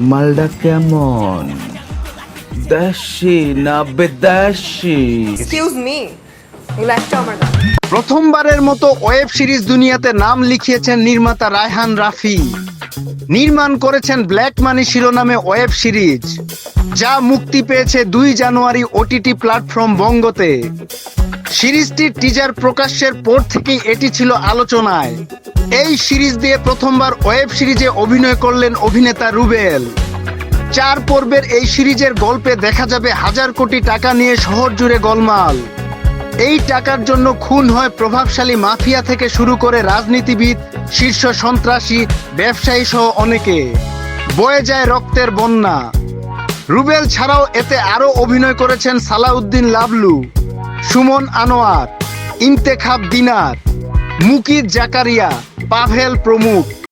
মালটা কেমন? দেশি না বেদাসি এক্সকিউজ মি প্রথমবারের মতো ওয়েব সিরিজ দুনিয়াতে নাম লিখিয়েছেন নির্মাতা রায়হান রাফি। নির্মাণ করেছেন ব্ল্যাক মানি শিরোনামে ওয়েব সিরিজ যা মুক্তি পেয়েছে দুই জানুয়ারি ওটিটি প্ল্যাটফর্ম বঙ্গতে। সিরিজটির টিজার প্রকাশের পর থেকেই এটি ছিল আলোচনায়। এই সিরিজ দিয়ে প্রথমবার ওয়েব সিরিজে অভিনয় করলেন অভিনেতা রুবেল। চার পর্বের এই সিরিজের গল্পে দেখা যাবে হাজার কোটি টাকা নিয়ে শহর জুড়ে গোলমাল। এই টাকার জন্য খুন হয় প্রভাবশালী মাফিয়া থেকে শুরু করে রাজনীতিবিদ, শীর্ষ সন্ত্রাসী, ব্যবসায়ী সহ অনেকে। বয়ে যায় রক্তের বন্যা। রুবেল ছাড়াও এতে আরও অভিনয় করেছেন সালাউদ্দিন লাবলু। সুমন আনোয়ার ইন্তেখাব দিনার মুকিদ জাকারিয়া পাভেল প্রমুখ।